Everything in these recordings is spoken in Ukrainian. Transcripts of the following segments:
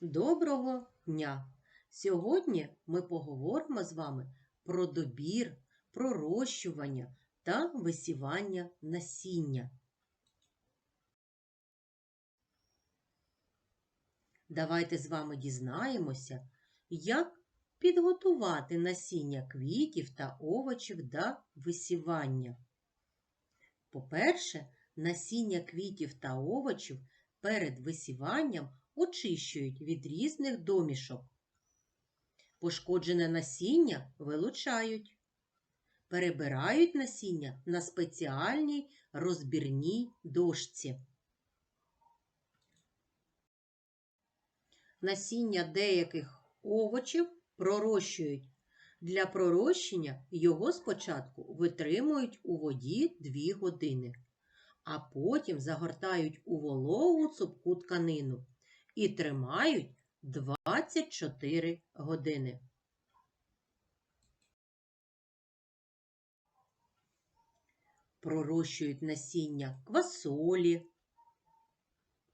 Доброго дня! Сьогодні ми поговоримо з вами про добір, пророщування та висівання насіння. Давайте з вами дізнаємося, як підготувати насіння квітів та овочів до висівання. По-перше, насіння квітів та овочів перед висіванням очищують від різних домішок. Пошкоджене насіння вилучають. Перебирають насіння на спеціальній розбірній дошці. Насіння деяких овочів пророщують. Для пророщення його спочатку витримують у воді 2 години, а потім загортають у вологу цупку тканину і тримають 24 години. Пророщують насіння квасолі,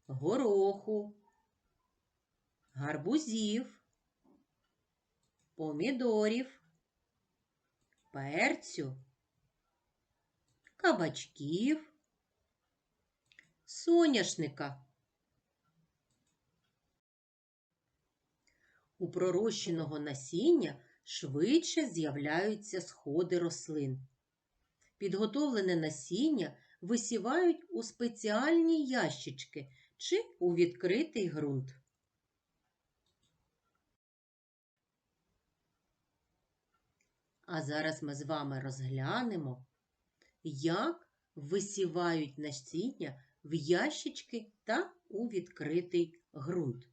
гороху, гарбузів, помідорів, перцю, кабачків, соняшника. У пророщеного насіння швидше з'являються сходи рослин. Підготовлене насіння висівають у спеціальні ящички чи у відкритий ґрунт. А зараз ми з вами розглянемо, як висівають насіння в ящички та у відкритий ґрунт.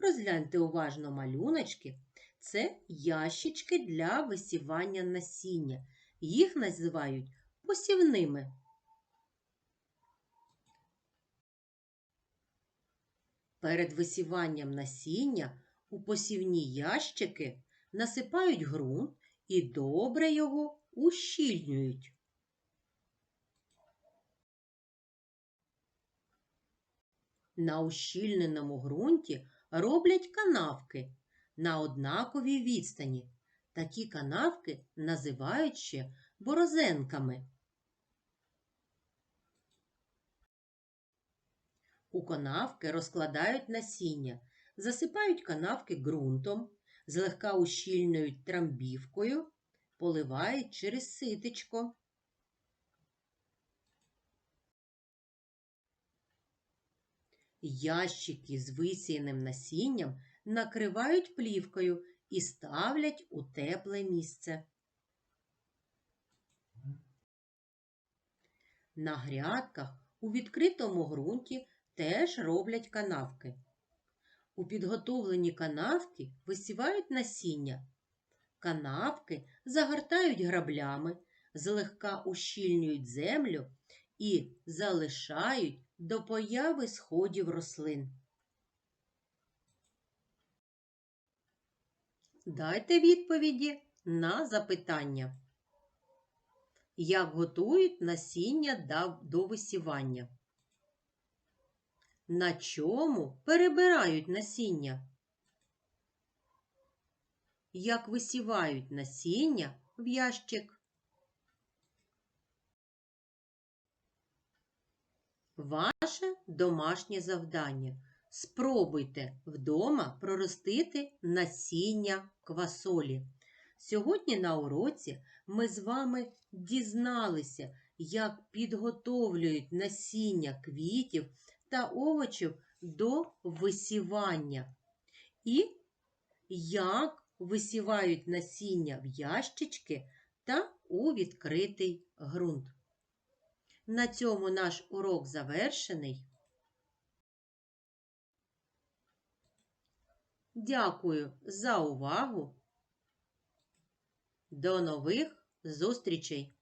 Розгляньте уважно малюночки. Це ящички для висівання насіння. Їх називають посівними. Перед висіванням насіння у посівні ящики насипають ґрунт і добре його ущільнюють. На ущільненому ґрунті роблять канавки на однаковій відстані. Такі канавки називають ще борозенками. У канавки розкладають насіння, засипають канавки ґрунтом, злегка ущільнюють трамбівкою, поливають через ситечко. Ящики з висіяним насінням накривають плівкою і ставлять у тепле місце. На грядках у відкритому ґрунті теж роблять канавки. У підготовлені канавки висівають насіння. Канавки загортають граблями, злегка ущільнюють землю і залишають до появи сходів рослин. Дайте відповіді на запитання. Як готують насіння до висівання? На чому перебирають насіння? Як висівають насіння в ящик? Ваше домашнє завдання. Спробуйте вдома проростити насіння квасолі. Сьогодні на уроці ми з вами дізналися, як підготовлюють насіння квітів та овочів до висівання. І як висівають насіння в ящички та у відкритий ґрунт. На цьому наш урок завершений. Дякую за увагу. До нових зустрічей!